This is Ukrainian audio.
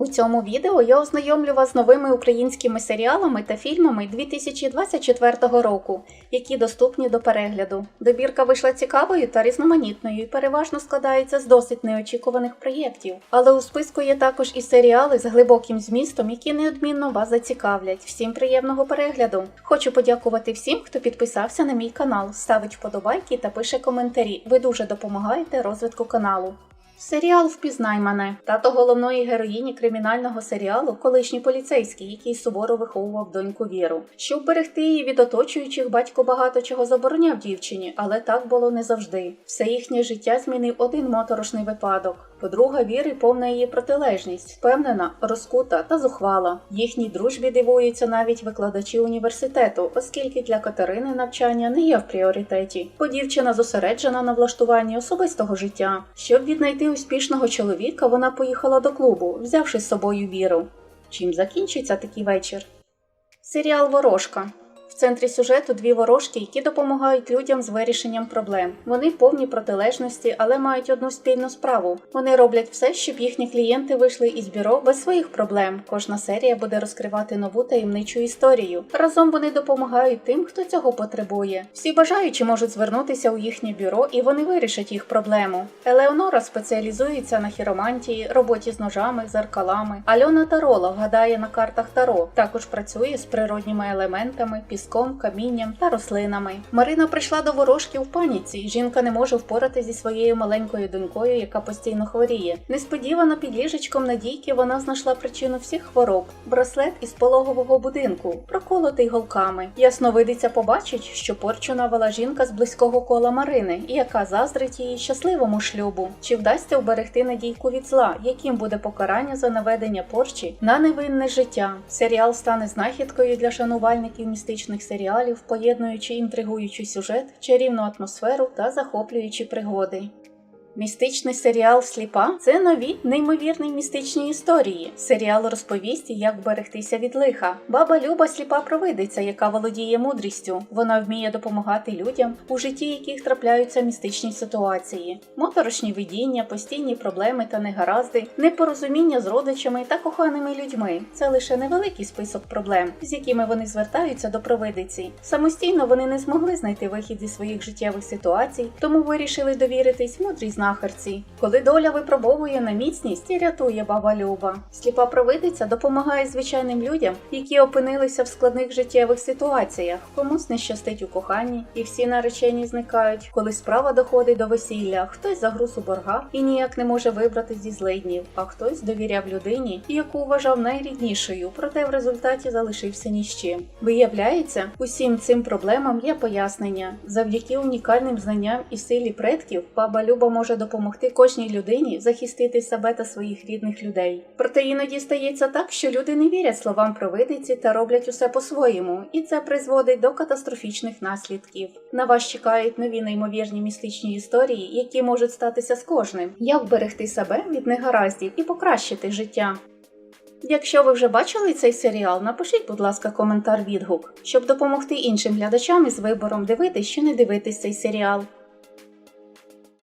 У цьому відео я ознайомлю вас з новими українськими серіалами та фільмами 2024 року, які доступні до перегляду. Добірка вийшла цікавою та різноманітною і переважно складається з досить неочікуваних проєктів. Але у списку є також і серіали з глибоким змістом, які неодмінно вас зацікавлять. Всім приємного перегляду! Хочу подякувати всім, хто підписався на мій канал, ставить вподобайки та пише коментарі. Ви дуже допомагаєте розвитку каналу. Серіал Впізнай мене тато головної героїні кримінального серіалу, колишній поліцейський, який суворо виховував доньку Віру. Щоб берегти її від оточуючих, батько багато чого забороняв дівчині, але так було не завжди. Все їхнє життя змінив один моторошний випадок. Подруга Віри повна її протилежність, впевнена, розкута та зухвала. Їхній дружбі дивуються навіть викладачі університету, оскільки для Катерини навчання не є в пріоритеті, бо дівчина зосереджена на влаштуванні особистого життя. Щоб віднайти успішного чоловіка, вона поїхала до клубу, взявши з собою віру. Чим закінчиться такий вечір? Серіал Ворожка. Центрі сюжету дві ворожки, які допомагають людям з вирішенням проблем. Вони повні протилежності, але мають одну спільну справу. Вони роблять все, щоб їхні клієнти вийшли із бюро без своїх проблем. Кожна серія буде розкривати нову таємничу історію. Разом вони допомагають тим, хто цього потребує. Всі бажаючі можуть звернутися у їхнє бюро, і вони вирішать їх проблему. Елеонора спеціалізується на хіромантії, роботі з ножами, зеркалами. Альона Таролог гадає на картах Таро. Також працює з природніми елементами, піском, камінням та рослинами. Марина прийшла до ворожки в паніці. Жінка не може впоратися зі своєю маленькою донькою, яка постійно хворіє. Несподівано під ліжечком Надійки вона знайшла причину всіх хвороб: браслет із пологового будинку, проколотий голками. Ясновидиця побачить, що порчу навела жінка з близького кола Марини, яка заздрить її щасливому шлюбу. Чи вдасться вберегти Надійку від зла, яким буде покарання за наведення порчі на невинне життя? Серіал стане знахідкою для шанувальників містичних серіалів, поєднуючи інтригуючий сюжет, чарівну атмосферу та захоплюючі пригоди. Містичний серіал Сліпа це нові неймовірні містичні історії. Серіал розповість, як берегтися від лиха. Баба Люба сліпа провидиця, яка володіє мудрістю. Вона вміє допомагати людям, у житті яких трапляються містичні ситуації, моторошні видіння, постійні проблеми та негаразди, непорозуміння з родичами та коханими людьми. Це лише невеликий список проблем, з якими вони звертаються до провидиці. Самостійно вони не змогли знайти вихід зі своїх життєвих ситуацій, тому вирішили довіритись мудрій знахарці. Коли доля випробовує на міцність і рятує баба Люба. Сліпа провидиця допомагає звичайним людям, які опинилися в складних життєвих ситуаціях. Комусь не щастить у коханні, і всі наречені зникають. Коли справа доходить до весілля, хтось загруз у боргах і ніяк не може вибратись зі злиднів, а хтось довіряв людині, яку вважав найріднішою, проте в результаті залишився ні з чим. Виявляється, усім цим проблемам є пояснення. Завдяки унікальним знанням і силі предків, баба Люба може допомогти кожній людині захистити себе та своїх рідних людей. Проте іноді стається так, що люди не вірять словам провидиці та роблять усе по-своєму, і це призводить до катастрофічних наслідків. На вас чекають нові неймовірні містичні історії, які можуть статися з кожним, як берегти себе від негараздів і покращити життя. Якщо ви вже бачили цей серіал, напишіть, будь ласка, коментар відгук, щоб допомогти іншим глядачам із вибором дивитись чи не дивитись цей серіал.